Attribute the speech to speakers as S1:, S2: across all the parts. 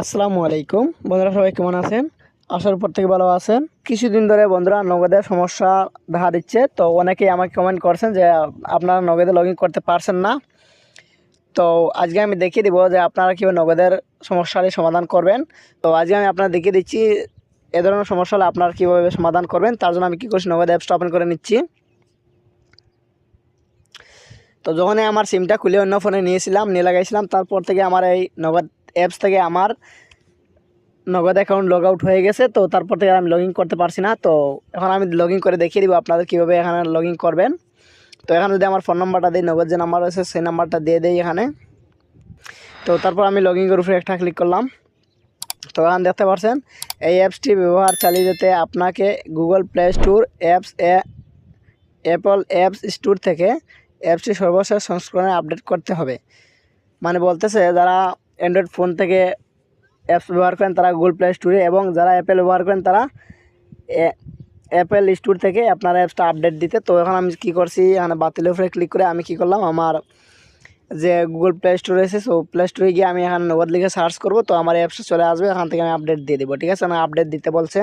S1: আসসালামু আলাইকুম। বন্ধুরা, সবাই কেমন আছেন? আসার পর থেকে ভালো আছেন। কিছুদিন ধরে বন্ধুরা নগদের সমস্যা দেখা দিচ্ছে। তো অনেকেই আমাকে কমেন্ট করছেন যে, আপনারা নগদে লগ করতে পারছেন না। তো আজকে আমি দেখিয়ে দিব যে, আপনারা কীভাবে নগদের সমস্যার সমাধান করবেন। তো আজকে আমি আপনার দেখিয়ে দিচ্ছি এ ধরনের সমস্যা হলে আপনারা কীভাবে সমাধান করবেন। তার জন্য আমি কী করছি, নগদ অ্যাপসটা ওপেন করে নিচ্ছি। তো যখনই আমার সিমটা খুলে অন্য ফোনে নিয়েছিলাম, নিয়ে লাগাইছিলাম, তারপর থেকে আমার এই নগদ অ্যাপস থেকে আমার নগদ অ্যাকাউন্ট লগ আউট হয়ে গেছে, তো তারপর থেকে আমি লগ করতে পারছি না। তো এখন আমি লগ করে দেখিয়ে দিব আপনাদের কীভাবে এখানে লগ করবেন। তো এখানে যদি আমার ফোন নাম্বারটা দিই, নগদ যে নাম্বার রয়েছে, সেই নাম্বারটা দিয়ে দেই এখানে। তো তারপর আমি লগ ইন করে উপরে একটা ক্লিক করলাম। তো এখানে দেখতে পাচ্ছেন এই অ্যাপসটি ব্যবহার চালিয়ে যেতে আপনাকে Google Play Store apps Apple apps store থেকে অ্যাপসটি সর্বশেষ সংস্করণে আপডেট করতে হবে। মানে বলতেছে, যারা অ্যান্ড্রয়েড ফোন থেকে অ্যাপস ব্যবহার করেন তারা গুগল প্লে স্টোরে এবং যারা অ্যাপেল ব্যবহার করেন তারা অ্যাপেল স্টোর থেকে আপনার অ্যাপসটা আপডেট দিতে। তো এখন আমি কী করছি, এখানে বাতিলের উপরে ক্লিক করে আমি কী করলাম, আমার যে গুগল প্লে স্টোর আছে সো প্লে স্টোরে গিয়ে আমি এখানে নগদ লিখে সার্চ করব। তো আমার অ্যাপসটা চলে আসবে, এখান থেকে আমি আপডেট দিয়ে দেবো, ঠিক আছে? না আপডেট দিতে বলছে।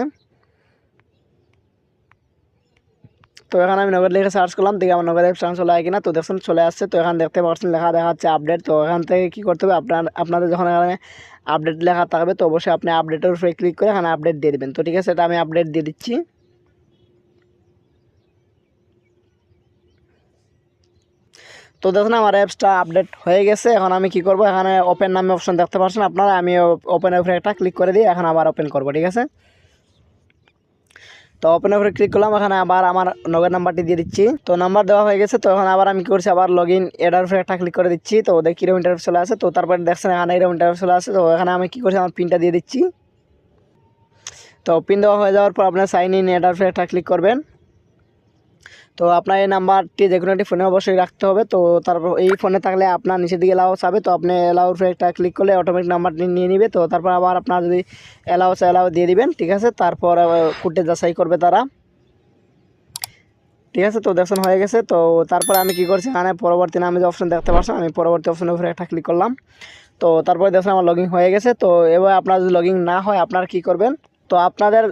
S1: তো এখানে আমি নগদ লিখে সার্চ করলাম, দেখি আমার নগদ অ্যাপস চলে হয় কিনা। তো দেখুন চলে আসছে, তো এখানে দেখতে পাচ্ছেন লেখা দেখা যাচ্ছে আপডেট তো এখান থেকে কী করতে হবে? আপনার, আপনাদের যখন এখানে আপডেট লেখা থাকবে, তো অবশ্যই আপনি আপডেটের উপরে ক্লিক করে এখানে আপডেট দিয়ে দেবেন। তো ঠিক আছে, এটা আমি আপডেট দিয়ে দিচ্ছি। তো দেখুন, আমার অ্যাপসটা আপডেট হয়ে গেছে। এখন আমি কি করব? এখানে ওপেন নামে অপশন দেখতে পাচ্ছেন আপনারা। আমি ওপেনের উপরে একটা ক্লিক করে দিই এখন আবার ওপেন করব, ঠিক আছে? তো ওপেন উপরে ক্লিক করলাম এখানে আবার আমার নগদ নাম্বারটি দিয়ে দিচ্ছি। তো নাম্বার দেওয়া হয়ে গেছে, তো এখন আবার আমি কী করছি, আবার লগ ইন এডার উপরে একটা ক্লিক করে দিচ্ছি। তো ওদের কীরকম ইন্টারভিউ চলে আসে, তো তারপরে দেখছেন এখানে এরকম ইন্টারভিউ চলে আসে, তো এখানে আমি কী করছি, আমার পিনটা দিয়ে দিচ্ছি। তো পিন দেওয়া হয়ে যাওয়ার পর আপনার সাইন ইন এডার উপরে একটা ক্লিক করবেন। তো আপনার এই নাম্বারটি যে কোনো একটি ফোনে অবশ্যই রাখতে হবে। তো তারপর এই ফোনে থাকলে আপনার নিচের দিকে অ্যালাউ হবে তো আপনি অ্যালাউর উপরে একটা ক্লিক করলে অটোমেটিক নাম্বারটি নিয়ে নিবে। তো তারপর আবার আপনার যদি অ্যালাউ অ্যালাউ দিয়ে দিবেন, ঠিক আছে? তারপর কুটে যাচাই করবে তারা। ঠিক আছে? তো দেখুন হয়ে গেছে। তো তারপরে আমি কি করছি? এখানে পরবর্তী নামে যে অপশন দেখতে পাচ্ছেন, আমি পরবর্তী অপশনের উপরে একটা ক্লিক করলাম। তো তারপরে দেখুন আমার লগিং হয়ে গেছে। তো এবার আপনার যদি লগিং না হয়, আপনার কি করবেন? তো আপনাদের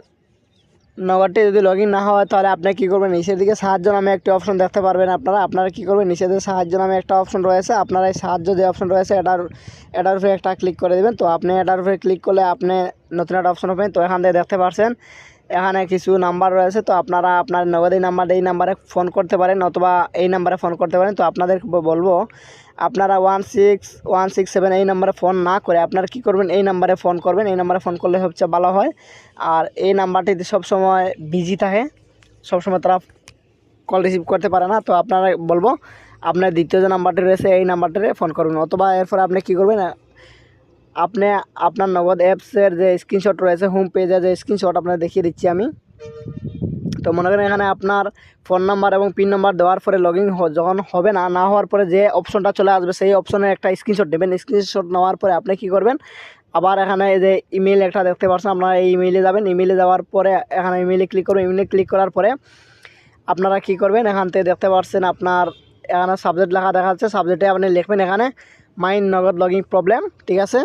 S1: নগরটি যদি লগ না হয়, তাহলে আপনি কী করবেন? নিচের দিকে সাহায্য নামে একটি অপশন দেখতে পারবেন আপনারা। আপনারা কী করবেন? নিচের দিকে সাহায্য নামে একটা অপশন রয়েছে। আপনারা এই সাহায্য যে অপশন রয়েছে, এটার এটার উপরে একটা ক্লিক করে দেবেন। তো আপনি এটার উপরে ক্লিক করলে আপনি নতুন একটা অপশন পাবেন তো এখান থেকে দেখতে পাচ্ছেন এখানে কিছু নাম্বার রয়েছে, তো আপনারা আপনার নগদ এই নাম্বার এই নাম্বারে ফোন করতে পারেন অথবা এই নাম্বারে ফোন করতে পারেন। তো আপনাদের বলব, আপনারা one six one six seven এই নাম্বারে ফোন না করে আপনারা কী করবেন, এই নাম্বারে ফোন করবেন, এই নাম্বারে ফোন করলে সবচেয়ে ভালো হয়। আর এই নাম্বারটিতে সবসময় বিজি থাকে, সবসময় তারা কল রিসিভ করতে পারে না। তো আপনারা বলব, আপনার দ্বিতীয় যে নাম্বারটি রয়েছে এই নাম্বারটিতে ফোন করবেন অথবা এরপর আপনি কী করবেন আপনি আপনার নগদ অ্যাপসের যে স্ক্রিনশট রয়েছে হোম পেজে যে স্ক্রিনশট আপনার দেখিয়ে দিচ্ছি আমি। তো মনে করেন এখানে আপনার ফোন নাম্বার এবং পিন নাম্বার দেওয়ার পরে লগ ইন যখন হবে না না হওয়ার পরে যে অপশনটা চলে আসবে, সেই অপশনের একটা স্ক্রিনশট নেবেন স্ক্রিনশট নেওয়ার পরে আপনি কী করবেন? আবার এখানে এই যে ইমেল একটা দেখতে পাচ্ছেন, আপনারা এই ইমেলে যাবেন। ইমেলে যাওয়ার পরে এখানে ইমেলে ক্লিক করবেন ইমেলে ক্লিক করার পরে আপনারা কী করবেন? এখান থেকে দেখতে পাচ্ছেন আপনার এখানে সাবজেক্ট লেখা দেখা যাচ্ছে সাবজেক্টে আপনি লিখবেন এখানে মাইন্ড নগদ লগিং প্রবলেম ঠিক আছে?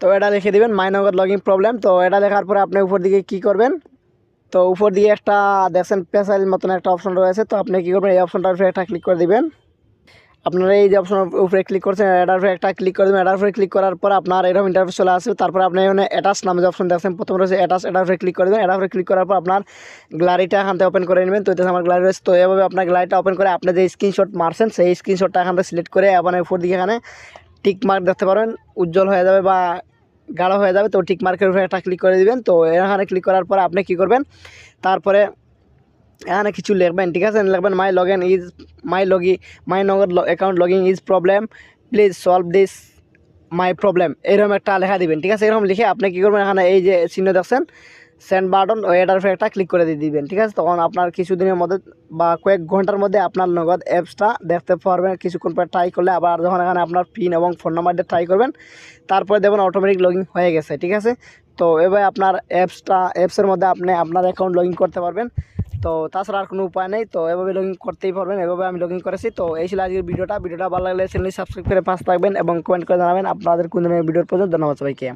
S1: তো এটা লিখে দেবেন মাইনগর লগিং প্রবলেম তো এটা লেখার পরে আপনি উপর দিকে কি করবেন? তো উপর দিকে একটা দেখছেন পেসাইল মতন একটা অপশন রয়েছে, তো আপনি কী করবেন? এই অপশনটার উপরে একটা ক্লিক করে দিবেন। আপনারা এই যে অপশনের উপরে ক্লিক করছেন, এটার উপরে একটা ক্লিক করে দেবেন। এটার উপরে ক্লিক করার পর আপনার এরকম ইন্টারভিউ চলে আসবে। তারপর আপনি এখানে অ্যাটাচ নামে যে অপশন দেখছেন, প্রথম রয়েছে অ্যাটাচ এটার উপরে ক্লিক করে দেবেন। এটার উপরে ক্লিক করার পর আপনার গ্যালারিটা এখান থেকে ওপেন করে নেবেন। তো এটা আমার গ্যালারি রয়েছে। তো এভাবে আপনার গ্যালারিটা ওপেন করে আপনি যে স্ক্রিনশট মারছেন, সেই স্ক্রিনশটটা এখান থেকে সিলেক্ট করে আপনার উপর দিকে এখানে টিক মার্ক দেখতে পারবেন উজ্জ্বল হয়ে যাবে বা গাঢ় হয়ে যাবে, তো টিক মার্কের উপরে একটা ক্লিক করে দিবেন, তো এখানে ক্লিক করার পরে আপনি কি করবেন, তারপরে এখানে কিছু লিখবেন, ঠিক আছে? লিখবেন মাই লগ ইজ মাই লগি my Nagad account logging is problem please solve this my problem এরকম একটা লেখা দিবেন, ঠিক আছে? এরকম লিখে আপনি কী করবেন, এখানে এই যে চিহ্ন দেখছেন সেন্ড বাটন এটার উপরে ক্লিক করে দিয়ে দিবেন, ঠিক আছে? তখন আপনার কিছুদিনের মধ্যে বা কয়েক ঘণ্টার মধ্যে আপনার নগদ অ্যাপসটা দেখতে পারবেন। কিছুক্ষণ পর ট্রাই করলে আবার যখন এখানে আপনার পিন এবং ফোন নাম্বার দিয়ে ট্রাই করবেন, তারপরে দেখবেন অটোমেটিক লগ হয়ে গেছে, ঠিক আছে? তো এবার আপনার অ্যাপসটা অ্যাপসের মধ্যে আপনি আপনার অ্যাকাউন্ট লগ করতে পারবেন। তো তাছাড়া আর কোনো উপায় নেই, তো এভাবে লগ করতেই পারবেন, এভাবে আমি লগ করেছি। তো এই ছিল আজকের ভিডিওটা ভিডিওটা ভালো লাগলে চ্যানেলটি সাবস্ক্রাইব করে পাশে থাকবেন এবং কমেন্ট করে জানাবেন। আপনাদের কোন ধরনের ভিডিওর প্রয়োজন ধন্যবাদ সবাইকে।